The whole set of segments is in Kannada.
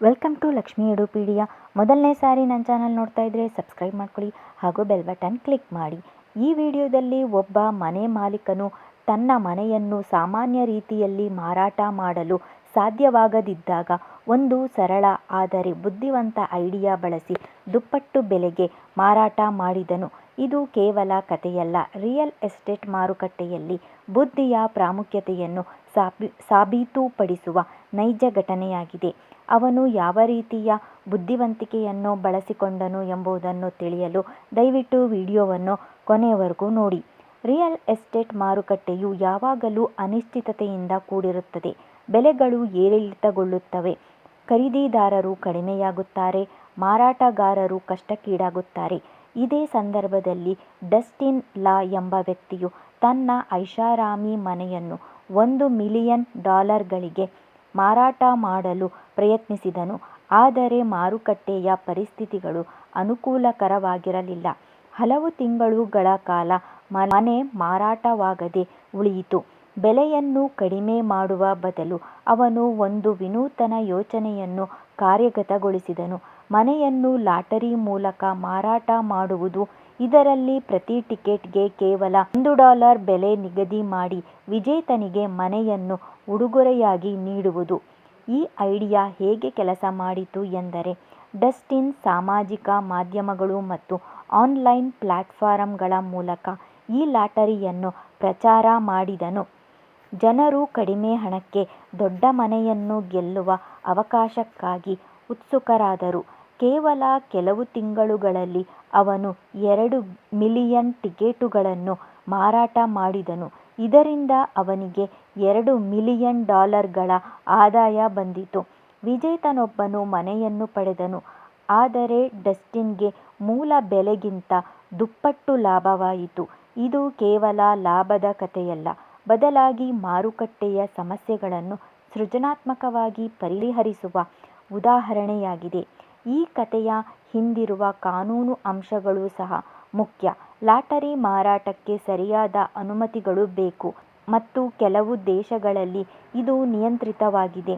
ವೆಲ್ಕಮ್ ಟು ಲಕ್ಷ್ಮಿ ಎಡುಪೀಡಿಯ ಮೊದಲನೇ ಸಾರಿ ನನ್ನ ಚಾನಲ್ ನೋಡ್ತಾ ಇದ್ದರೆ ಸಬ್ಸ್ಕ್ರೈಬ್ ಮಾಡ್ಕೊಳ್ಳಿ ಹಾಗೂ ಬೆಲ್ ಬಟನ್ ಕ್ಲಿಕ್ ಮಾಡಿ. ಈ ವಿಡಿಯೋದಲ್ಲಿ ಒಬ್ಬ ಮನೆ ಮಾಲೀಕನು ತನ್ನ ಮನೆಯನ್ನು ಸಾಮಾನ್ಯ ರೀತಿಯಲ್ಲಿ ಮಾರಾಟ ಮಾಡಲು ಸಾಧ್ಯವಾಗದಿದ್ದಾಗ ಒಂದು ಸರಳ, ಆದರೆ ಬುದ್ಧಿವಂತ ಐಡಿಯಾ ಬಳಸಿ ದುಪ್ಪಟ್ಟು ಬೆಲೆಗೆ ಮಾರಾಟ ಮಾಡಿದನು. ಇದು ಕೇವಲ ಕಥೆಯಲ್ಲ ರಿಯಲ್ ಎಸ್ಟೇಟ್ ಮಾರುಕಟ್ಟೆಯಲ್ಲಿ ಬುದ್ಧಿಯ ಪ್ರಾಮುಖ್ಯತೆಯನ್ನು ಸಾಬಿ, ಸಾಬೀತುಪಡಿಸುವ ನೈಜ ಘಟನೆಯಾಗಿದೆ. ಅವನು ಯಾವ ರೀತಿಯ ಬುದ್ಧಿವಂತಿಕೆಯನ್ನು ಬಳಸಿಕೊಂಡನು ಎಂಬುದನ್ನು ತಿಳಿಯಲು ದಯವಿಟ್ಟು ವಿಡಿಯೋವನ್ನು ಕೊನೆಯವರೆಗೂ ನೋಡಿ. ರಿಯಲ್ ಎಸ್ಟೇಟ್ ಮಾರುಕಟ್ಟೆಯು ಯಾವಾಗಲೂ ಅನಿಶ್ಚಿತತೆಯಿಂದ ಕೂಡಿರುತ್ತದೆ. ಬೆಲೆಗಳು ಏರಿಳಿತಗೊಳ್ಳುತ್ತವೆ. ಖರೀದಿದಾರರು ಕಡಿಮೆಯಾಗುತ್ತಾರೆ. ಮಾರಾಟಗಾರರು ಕಷ್ಟಕ್ಕೀಡಾಗುತ್ತಾರೆ. ಇದೇ ಸಂದರ್ಭದಲ್ಲಿ ಡಸ್ಟಿನ್ ಲಾ ಎಂಬ ವ್ಯಕ್ತಿಯು ತನ್ನ ಐಷಾರಾಮಿ ಮನೆಯನ್ನು ಒಂದು ಮಿಲಿಯನ್ ಡಾಲರ್ಗಳಿಗೆ ಮಾರಾಟ ಮಾಡಲು ಪ್ರಯತ್ನಿಸಿದನು. ಆದರೆ ಮಾರುಕಟ್ಟೆಯ ಪರಿಸ್ಥಿತಿಗಳು ಅನುಕೂಲಕರವಾಗಿರಲಿಲ್ಲ. ಹಲವು ತಿಂಗಳುಗಳ ಕಾಲ ಮನೆ ಮಾರಾಟವಾಗದೆ ಉಳಿಯಿತು. ಬೆಲೆಯನ್ನು ಕಡಿಮೆ ಮಾಡುವ ಬದಲು ಅವನು ಒಂದು ವಿನೂತನ ಯೋಚನೆಯನ್ನು ಕಾರ್ಯಗತಗೊಳಿಸಿದನು. ಮನೆಯನ್ನು ಲಾಟರಿ ಮೂಲಕ ಮಾರಾಟ ಮಾಡುವುದು ಇದರಲ್ಲಿ ಪ್ರತಿ ಟಿಕೆಟ್ಗೆ ಕೇವಲ ಒಂದು ಡಾಲರ್ ಬೆಲೆ ನಿಗದಿ ಮಾಡಿ ವಿಜೇತನಿಗೆ ಮನೆಯನ್ನು ಉಡುಗೊರೆಯಾಗಿ ನೀಡುವುದು. ಈ ಐಡಿಯಾ ಹೇಗೆ ಕೆಲಸ ಮಾಡಿತು ಎಂದರೆ, ಡಸ್ಟಿನ್ ಸಾಮಾಜಿಕ ಮಾಧ್ಯಮಗಳು ಮತ್ತು ಆನ್ಲೈನ್ ಪ್ಲಾಟ್ಫಾರಂಗಳ ಮೂಲಕ ಈ ಲಾಟರಿಯನ್ನು ಪ್ರಚಾರ ಮಾಡಿದನು. ಜನರು ಕಡಿಮೆ ಹಣಕ್ಕೆ ದೊಡ್ಡ ಮನೆಯನ್ನು ಗೆಲ್ಲುವ ಅವಕಾಶಕ್ಕಾಗಿ ಉತ್ಸುಕರಾದರು. ಕೇವಲ ಕೆಲವು ತಿಂಗಳುಗಳಲ್ಲಿ ಅವನು ಎರಡು ಮಿಲಿಯನ್ ಟಿಕೆಟುಗಳನ್ನು ಮಾರಾಟ ಮಾಡಿದನು. ಇದರಿಂದ ಅವನಿಗೆ ಎರಡು ಮಿಲಿಯನ್ ಡಾಲರ್ಗಳ ಆದಾಯ ಬಂದಿತು. ವಿಜೇತನೊಬ್ಬನು ಮನೆಯನ್ನು ಪಡೆದನು. ಆದರೆ ಡಸ್ಟಿನ್ಗೆ ಮೂಲ ಬೆಲೆಗಿಂತ ದುಪ್ಪಟ್ಟು ಲಾಭವಾಯಿತು. ಇದು ಕೇವಲ ಲಾಭದ ಕಥೆಯಲ್ಲ. ಬದಲಾಗಿ ಮಾರುಕಟ್ಟೆಯ ಸಮಸ್ಯೆಗಳನ್ನು ಸೃಜನಾತ್ಮಕವಾಗಿ ಪರಿಹರಿಸುವ ಉದಾಹರಣೆಯಾಗಿದೆ. ಈ ಕಥೆಯ ಹಿಂದಿರುವ ಕಾನೂನು ಅಂಶಗಳು ಸಹ ಮುಖ್ಯ. ಲಾಟರಿ ಮಾರಾಟಕ್ಕೆ ಸರಿಯಾದ ಅನುಮತಿಗಳು ಬೇಕು. ಮತ್ತು ಕೆಲವು ದೇಶಗಳಲ್ಲಿ ಇದು ನಿಯಂತ್ರಿತವಾಗಿದೆ.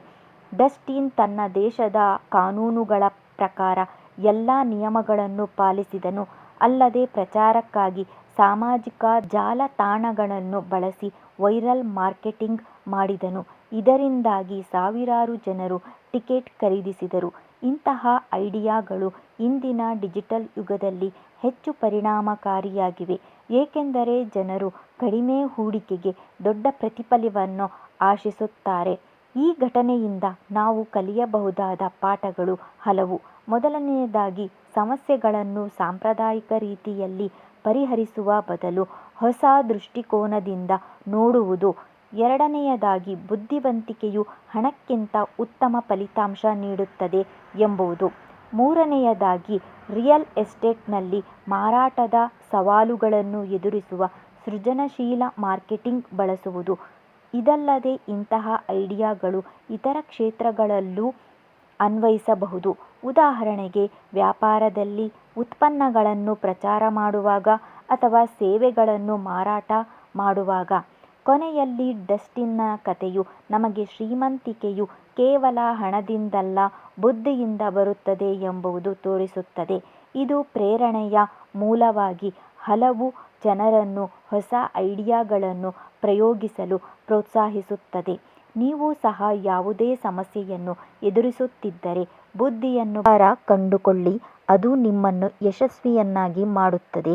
ಡಸ್ಟಿನ್ ತನ್ನ ದೇಶದ ಕಾನೂನುಗಳ ಪ್ರಕಾರ ಎಲ್ಲ ನಿಯಮಗಳನ್ನು ಪಾಲಿಸಿದನು. ಅಲ್ಲದೆ ಪ್ರಚಾರಕ್ಕಾಗಿ ಸಾಮಾಜಿಕ ಜಾಲತಾಣಗಳನ್ನು ಬಳಸಿ ವೈರಲ್ ಮಾರ್ಕೆಟಿಂಗ್ ಮಾಡಿದನು. ಇದರಿಂದಾಗಿ ಸಾವಿರಾರು ಜನರು ಟಿಕೆಟ್ ಖರೀದಿಸಿದರು. ಇಂತಹ ಐಡಿಯಾಗಳು ಇಂದಿನ ಡಿಜಿಟಲ್ ಯುಗದಲ್ಲಿ ಹೆಚ್ಚು ಪರಿಣಾಮಕಾರಿಯಾಗಿವೆ. ಏಕೆಂದರೆ ಜನರು ಕಡಿಮೆ ಹೂಡಿಕೆಗೆ ದೊಡ್ಡ ಪ್ರತಿಫಲವನ್ನು ಆಶಿಸುತ್ತಾರೆ. ಈ ಘಟನೆಯಿಂದ ನಾವು ಕಲಿಯಬಹುದಾದ ಪಾಠಗಳು ಹಲವು. ಮೊದಲನೆಯದಾಗಿ, ಸಮಸ್ಯೆಗಳನ್ನು ಸಾಂಪ್ರದಾಯಿಕ ರೀತಿಯಲ್ಲಿ ಪರಿಹರಿಸುವ ಬದಲು ಹೊಸ ದೃಷ್ಟಿಕೋನದಿಂದ ನೋಡುವುದು ಎರಡನೆಯದಾಗಿ ಬುದ್ಧಿವಂತಿಕೆಯು ಹಣಕ್ಕಿಂತ ಉತ್ತಮ ಫಲಿತಾಂಶ ನೀಡುತ್ತದೆ ಎಂಬುದು. ಮೂರನೆಯದಾಗಿ ರಿಯಲ್ ಎಸ್ಟೇಟ್ನಲ್ಲಿ ಮಾರಾಟದ ಸವಾಲುಗಳನ್ನು ಎದುರಿಸುವ ಸೃಜನಶೀಲ ಮಾರ್ಕೆಟಿಂಗ್ ಬಳಸುವುದು. ಇದಲ್ಲದೆ ಇಂತಹ ಐಡಿಯಾಗಳು ಇತರ ಕ್ಷೇತ್ರಗಳಲ್ಲೂ ಅನ್ವಯಿಸಬಹುದು. ಉದಾಹರಣೆಗೆ ವ್ಯಾಪಾರದಲ್ಲಿ ಉತ್ಪನ್ನಗಳನ್ನು ಪ್ರಚಾರ ಮಾಡುವಾಗ ಅಥವಾ ಸೇವೆಗಳನ್ನು ಮಾರಾಟ ಮಾಡುವಾಗ. ಕೊನೆಯಲ್ಲಿ ಡಸ್ಟಿನ್ನ ಕಥೆಯು ನಮಗೆ ಶ್ರೀಮಂತಿಕೆಯು ಕೇವಲ ಹಣದಿಂದಲ್ಲ, ಬುದ್ಧಿಯಿಂದ ಬರುತ್ತದೆ ಎಂಬುದು ತೋರಿಸುತ್ತದೆ. ಇದು ಪ್ರೇರಣೆಯ ಮೂಲವಾಗಿ ಹಲವು ಜನರನ್ನು, ಹೊಸ ಐಡಿಯಾಗಳನ್ನು ಪ್ರಯೋಗಿಸಲು ಪ್ರೋತ್ಸಾಹಿಸುತ್ತದೆ. ನೀವು ಸಹ ಯಾವುದೇ ಸಮಸ್ಯೆಯನ್ನು ಎದುರಿಸುತ್ತಿದ್ದರೆ ಬುದ್ಧಿಯನ್ನು ಕಂಡುಕೊಳ್ಳಿ. ಅದು ನಿಮ್ಮನ್ನು ಯಶಸ್ವಿಯನ್ನಾಗಿ ಮಾಡುತ್ತದೆ.